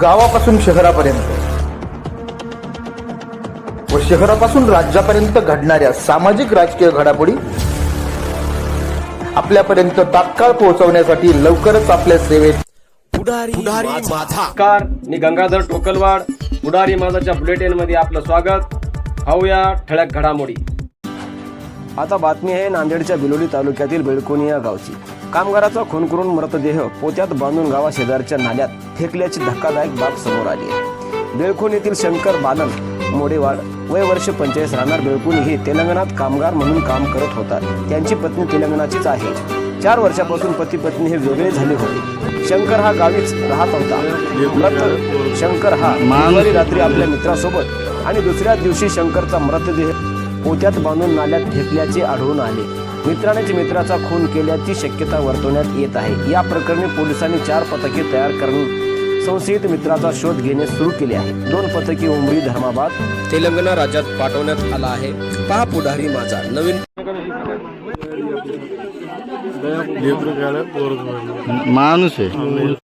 गावापासून शहरापर्यंत. व शहरापासून राज्यापर्यंत घडणाऱ्या सामाजिक राजकीय घडामोडी आपल्यापर्यंत तात्काळ पोहोचवण्यासाठी लवकरच आपल्या सेवेत पुढारी माझा. नमस्कार मी गंगाधर टोकलवाड पुढारी माझाच्या बुलेटिनमध्ये आपलं स्वागत. पाहूया ठळक घडामोडी. आता बातमी आहे नांदेडच्या बिलोली तालुक्यातील बेळकोणी या गावची. कामगाराचा खून करून मृतदेह पोत्यात बांधून गावा शेजारच्या नाल्यात फेकल्याची धक्कादायक बाब समोर आली आहे. बेळकोण येथील शंकर बालन मोडेवाड वय वर्ष पंचेचाळीस राहणार बेळकोणी हे तेलंगणात कामगार म्हणून काम करत होता. त्यांची पत्नी तेलंगणाचीच आहे. चार वर्षापासून पती पत्नी हे वेगळे झाले होते. शंकर हा गावीच राहत होता. मृत शंकर हा बुधवारी रात्री आपल्या मित्रासोबत आणि दुसऱ्या दिवशी शंकरचा मृतदेह पोत्यात बांधून नाल्यात फेकल्याचे आढळून आले. मित्रानेच मित्राचा खून केल्याची शक्यता वर्तवण्यात येत आहे. या प्रकरणी पोलिसांनी चार पथके तयार करून संशयित मित्राचा शोध घेणे सुरू केले आहे. दोन पथके उमरी धर्माबाद तेलंगणा राज्यात पाठवण्यात आला आहे. पहा पुढारी माझा नवीन माणूस आहे.